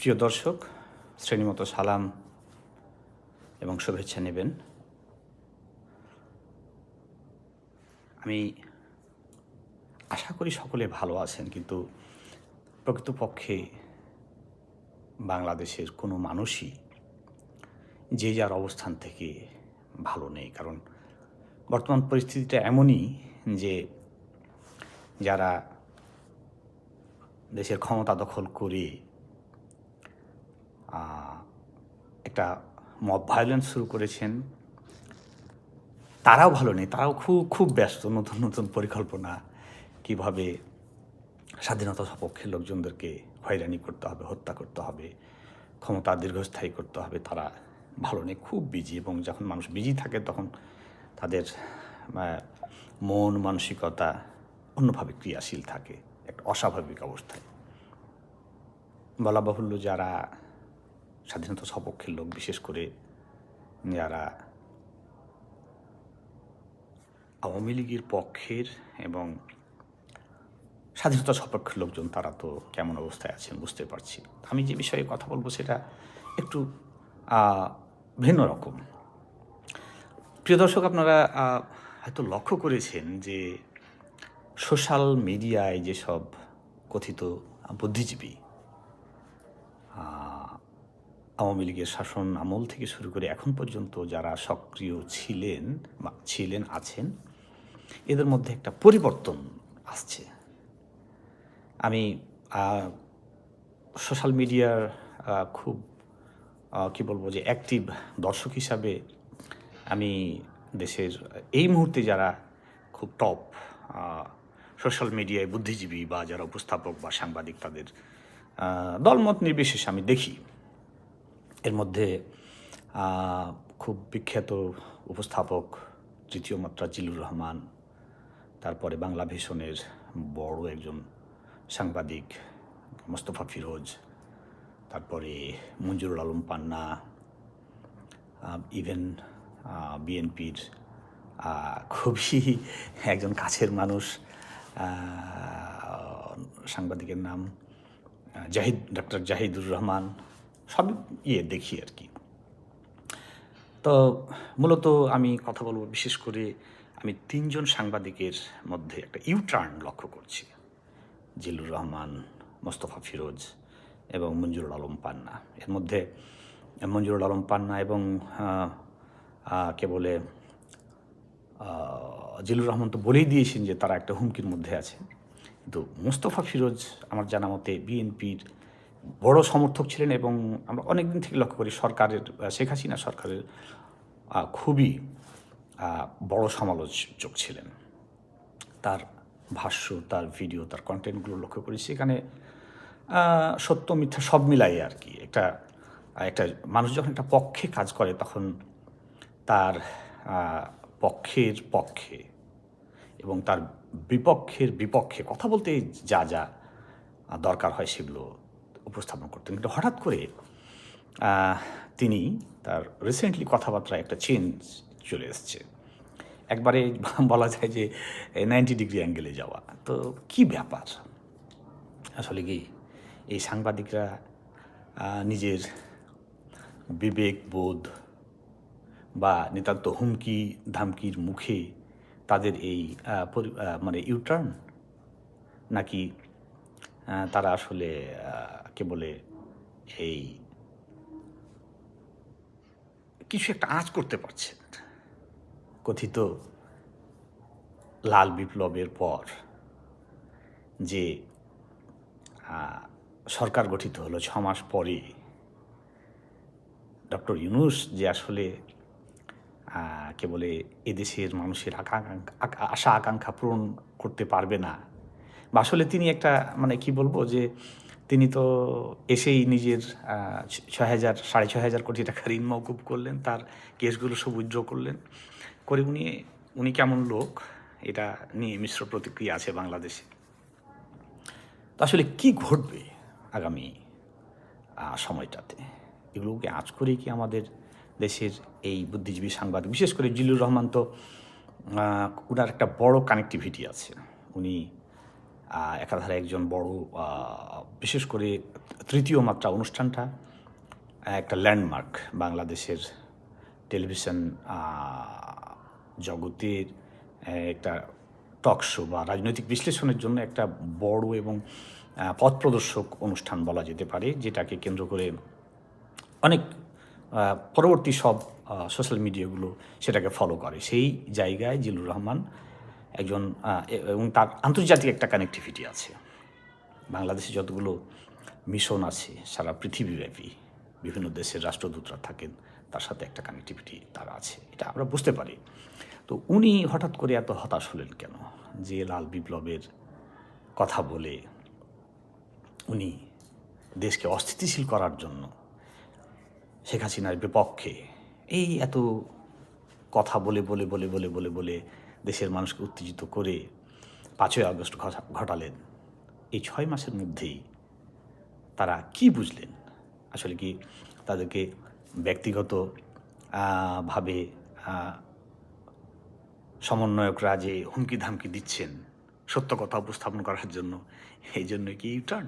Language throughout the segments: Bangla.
প্রিয় দর্শক শ্রেণীমতো সালাম এবং শুভেচ্ছা নেবেন। আমি আশা করি সকলে ভালো আছেন, কিন্তু প্রকৃতপক্ষে বাংলাদেশের কোনো মানুষই যে যার অবস্থান থেকে ভালো নেই। কারণ বর্তমান পরিস্থিতিটা এমনই যে যারা দেশের ক্ষমতা দখল করে একটা মব ভায়োলেন্স শুরু করেছেন। তারাও ভালো নেই, তারাও খুব খুব ব্যস্ত, নতুন নতুন পরিকল্পনা কীভাবে স্বাধীনতা সপক্ষের লোকজনদেরকে হয়রানি করতে হবে, হত্যা করতে হবে, ক্ষমতা দীর্ঘস্থায়ী করতে হবে, তারা ভালো নেই, খুব বিজি এবং যখন মানুষ বিজি থাকে তখন তাদের মন, মানসিকতা অন্যভাবে ক্রিয়াশীল থাকে, একটা অস্বাভাবিক অবস্থায়। বলা বাহুল্য যারা স্বাধীনতা সপক্ষের লোক, বিশেষ করে যারা আওয়ামী লীগের পক্ষের এবং স্বাধীনতা সপক্ষের লোকজন, তারা তো কেমন অবস্থায় আছেন বুঝতে পারছি। আমি যে বিষয়ে কথা বলব সেটা একটু ভিন্ন রকম। প্রিয় দর্শক, আপনারা হয়তো লক্ষ্য করেছেন যে সোশ্যাল মিডিয়ায় যেসব কথিত বুদ্ধিজীবী আওয়ামী লীগের শাসন আমল থেকে শুরু করে এখন পর্যন্ত যারা সক্রিয় ছিলেন বা ছিলেন, আছেন, এদের মধ্যে একটা পরিবর্তন আসছে। আমি সোশ্যাল মিডিয়ার খুব কি বলব যে অ্যাক্টিভ দর্শক হিসাবে আমি দেশের এই মুহূর্তে যারা খুব টপ সোশ্যাল মিডিয়ায় বুদ্ধিজীবী বা যারা উপস্থাপক বা সাংবাদিক তাদের দলমত নির্বিশেষে আমি দেখি। এর মধ্যে খুব বিখ্যাত উপস্থাপক তৃতীয় মাত্রা জিলুর রহমান, তারপরে বাংলা ভীষণের বড় একজন সাংবাদিক মোস্তফা ফিরোজ, তারপরে মঞ্জুরুল আলম পান্না ইভেন বিএনপির খুবই একজন কাছের মানুষ সাংবাদিকের নাম জাহিদ ডক্টর জাহিদুর রহমান সব ইয়ে দেখি আর কি। তো মূলত আমি কথা বলব বিশেষ করে আমি তিনজন সাংবাদিকের মধ্যে একটা ইউটার্ন লক্ষ্য করছি। জিল্লুর রহমান, মোস্তফা ফিরোজ এবং মঞ্জুরুল আলম পান্না। এর মধ্যে মঞ্জুরুল আলম পান্না এবং কে বলে জিল্লুর রহমান তো বলেই দিয়েছেন যে তারা একটা হুমকির মধ্যে আছে। কিন্তু মোস্তফা ফিরোজ আমার জানা মতে বিএনপির বড় সমর্থক ছিলেন এবং আমরা অনেক দিন থেকে লক্ষ্য করি সরকারের শেখ হাসিনা সরকারের খুবই বড় সমালোচক ছিলেন। তার ভাষ্য, তার ভিডিও, তার কন্টেন্টগুলো লক্ষ্য করি সেখানে সত্য, মিথ্যা সব মিলাই আর কি। একটা একটা মানুষ যখন একটা পক্ষে কাজ করে তখন তার পক্ষের পক্ষে এবং তার বিপক্ষের বিপক্ষে কথা বলতে যা যা দরকার হয় সেগুলো উপস্থাপন করতেন। কিন্তু হঠাৎ করে তিনি তার রিসেন্টলি কথাবার্তায় একটা চেঞ্জ চলে এসছে। একবারে বলা যায় যে নাইনটি ডিগ্রি অ্যাঙ্গেলে যাওয়া। তো কি ব্যাপার? আসলে কি, এই সাংবাদিকরা নিজের বিবেক, বোধ বা নিতান্ত হুমকি, ধামকির মুখে তাদের এই মানে ইউটার্ন নাকি তারা আসলে কে বলে, এই, কিছু একটা আঁচ করতে পারছেন কথিত লাল বিপ্লবের পর যে সরকার গঠিত হলো, ছ মাস পরে, ডক্টর ইউনুস যে আসলে কে বলে, এদেশের মানুষের আশা আকাঙ্ক্ষা পূরণ করতে পারবে না, বা আসলে তিনি একটা মানে কি বলব যে তিনি তো এসেই নিজের ছয় হাজার, সাড়ে ছয় হাজার কোটি টাকা ঋণ মৌকুব করলেন, তার কেসগুলো সব উইথড্র করলেন। করে উনি উনি কেমন লোক, এটা নিয়ে মিশ্র প্রতিক্রিয়া আছে বাংলাদেশে। তো আসলে কি ঘটবে আগামী সময়টাতে? এগুলোকে আজ করে কি আমাদের দেশের এই বুদ্ধিজীবী সাংবাদিক, বিশেষ করে জিল্লুর রহমান তো ওনার একটা বড় কানেক্টিভিটি আছে। উনি একাধারে একজন বড় বিশেষ করে তৃতীয় মাত্রা অনুষ্ঠানটা একটা ল্যান্ডমার্ক বাংলাদেশের টেলিভিশন জগতের একটা টক শো বা রাজনৈতিক বিশ্লেষণের জন্য একটা বড় এবং আহ, পথ প্রদর্শক অনুষ্ঠান বলা যেতে পারে যেটাকে কেন্দ্র করে অনেক পরবর্তী সব সোশ্যাল মিডিয়াগুলো সেটাকে ফলো করে। সেই জায়গায় জিলুর রহমান একজন এবং তার আন্তর্জাতিক একটা কানেক্টিভিটি আছে। বাংলাদেশে যতগুলো মিশন আছে, সারা পৃথিবীব্যাপী বিভিন্ন দেশের রাষ্ট্রদূতরা থাকেন, তার সাথে একটা কানেক্টিভিটি তার আছে। এটা আমরা বুঝতে পারি। তো উনি হঠাৎ করে এত হতাশ হলেন কেন? যে লাল বিপ্লবের কথা বলে উনি দেশকে অস্থিতিশীল করার জন্য শেখ হাসিনার বিপক্ষে এই এত কথা বলে বলে বলে বলে বলে বলে দেশের মানুষকে উত্তেজিত করে পাঁচই আগস্ট ঘটা- ঘটালেন। এই ছয় মাসের মধ্যেই তারা কি বুঝলেন? আসলে কি তাদেরকে ব্যক্তিগত ভাবে সমন্বয়করা যে হুমকি ধামকি দিচ্ছেন, সত্য কথা উপস্থাপন করার জন্য, এই জন্য কি ইউটার্ন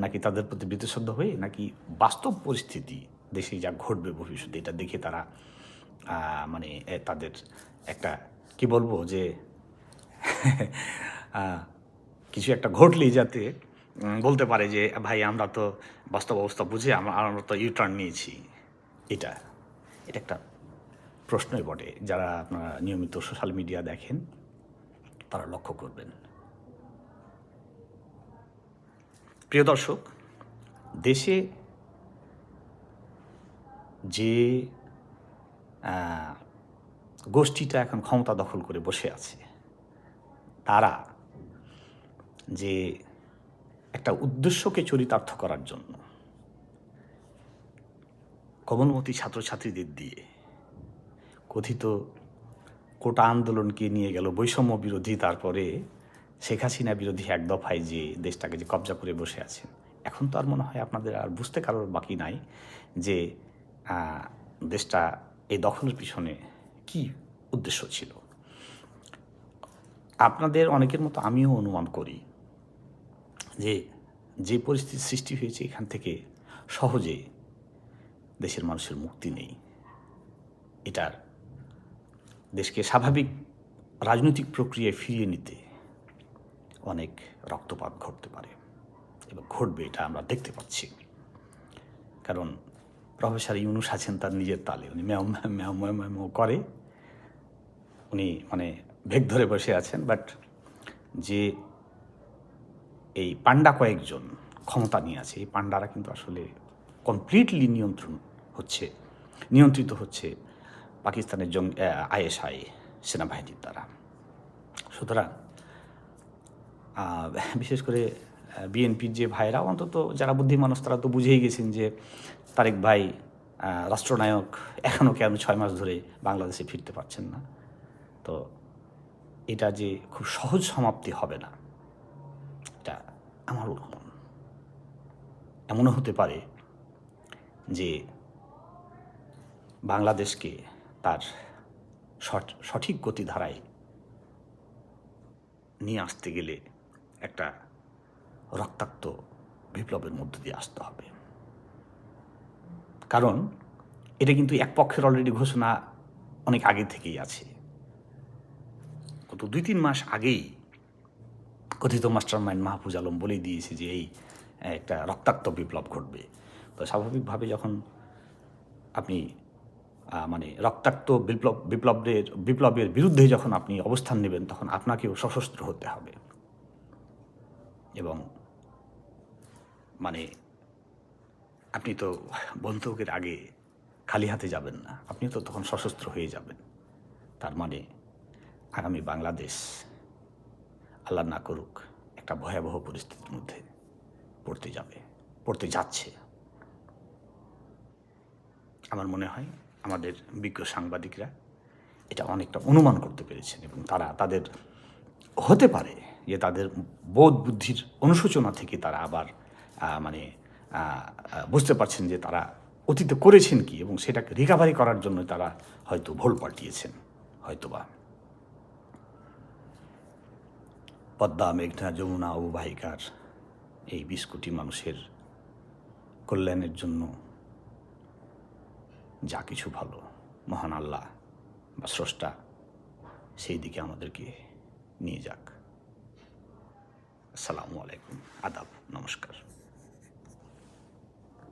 নাকি তাদের প্রতি বিতশ্রদ্ধ হয়ে নাকি বাস্তব পরিস্থিতি দেশে যা ঘটবে ভবিষ্যতে, এটা দেখে তারা মানে তাদের একটা, কি বলব যে কিছু একটা ঘটলেই যাতে বলতে পারে যে, ভাই, আমরা তো বাস্তব অবস্থা বুঝে আমরা আমরা তো ইউটার্ন নিয়েছি। এটা এটা একটা প্রশ্নই বটে। যারা আপনারা নিয়মিত সোশ্যাল মিডিয়া দেখেন, তারা লক্ষ্য করবেন। প্রিয় দর্শক, দেশে যে গোষ্ঠীটা এখন ক্ষমতা দখল করে বসে আছে। তারা যে একটা উদ্দেশ্যকে চরিতার্থ করার জন্য কমলমতি ছাত্রছাত্রীদের দিয়ে কথিত কোটা আন্দোলনকে নিয়ে গেল বৈষম্য বিরোধী, তারপরে শেখ হাসিনা বিরোধী এক দফায় যে দেশটাকে যে কবজা করে বসে আছেন। এখন তো আর মনে হয় আপনাদের আর বুঝতে কারোর বাকি নাই যে দেশটা এই দখলের পিছনে কি উদ্দেশ্য ছিল? আপনাদের অনেকের মতো আমিও অনুমান করি যে যে পরিস্থিতি সৃষ্টি হয়েছে এখান থেকে সহজে দেশের মানুষের মুক্তি নেই। এটার দেশকে স্বাভাবিক রাজনৈতিক প্রক্রিয়ায় ফিরিয়ে নিতে অনেক রক্তপাত ঘটতে পারে এবং ঘটবে, এটা আমরা দেখতে পাচ্ছি। কারণ প্রফেসর ইউনুস আছেন তার নিজের তালে। উনি ম্যাও ম্যাও ম্যাও করে। উনি মানে ভেগ ধরে বসে আছেন বাট যে এই পান্ডা কয়েকজন ক্ষমতা নিয়ে আছে, এই পান্ডারা কিন্তু আসলে কমপ্লিটলি নিয়ন্ত্রণ হচ্ছে, নিয়ন্ত্রিত হচ্ছে পাকিস্তানের জং আইএসআই সেনাবাহিনীর দ্বারা। সুতরাং বিশেষ করে বিএনপির যে ভাইরা, অন্তত যারা বুদ্ধিমান মানুষ তারা তো বুঝেই গেছেন যে তারেক ভাই রাষ্ট্রনায়ক এখনও কেন ছয় মাস ধরে বাংলাদেশে ফিরতে পারছেন না? তো এটা যে খুব সহজ সমাপ্তি হবে না, এটা আমার অনুমান। এমনও হতে পারে যে বাংলাদেশকে তার সঠ- সঠিক গতিধারায় নিয়ে আসতে গেলে একটা রক্তাক্ত বিপ্লবের মধ্য দিয়ে আসতে হবে। কারণ এটা কিন্তু এক পক্ষের অলরেডি ঘোষণা অনেক আগে থেকেই আছে। গত দুই তিন মাস আগেই কথিত মাস্টার মাইন্ড মাহফুজ আলম বলেই দিয়েছে যে এই একটা রক্তাক্ত বিপ্লব ঘটবে। তো স্বাভাবিকভাবে যখন আপনি মানে রক্তাক্ত বিপ্লব বিপ্লবের বিপ্লবের বিরুদ্ধে যখন আপনি অবস্থান নেবেন, তখন আপনাকেও সশস্ত্র হতে হবে। এবং মানে আপনি তো বন্দুকের আগে খালি হাতে যাবেন না। আপনি তো তখন সশস্ত্র হয়ে যাবেন। তার মানে আগামী বাংলাদেশ আল্লাহ না করুক, একটা ভয়াবহ পরিস্থিতির মধ্যে পড়তে যাবে, পড়তে যাচ্ছে। আমার মনে হয় আমাদের বিজ্ঞ সাংবাদিকরা এটা অনেকটা অনুমান করতে পেরেছেন এবং তারা তাদের হতে পারে যে তাদের বোধ বুদ্ধির অনুশোচনা থেকে তারা আবার মানে বুঝতে পারছেন যে তারা অতীতে করেছেন কি এবং সেটাকে রিকাভারি করার জন্য তারা হয়তো ভুল পাল্টিয়েছেন, হয়তোবা। পদ্মা, মেঘনা, যমুনা অববাহিকার এই বিশ কোটি মানুষের কল্যাণের জন্য যা কিছু ভালো, মহান আল্লাহ বা স্রষ্টা সেই দিকে আমাদেরকে নিয়ে যাক। আসসালামু আলাইকুম, আদাব, নমস্কার।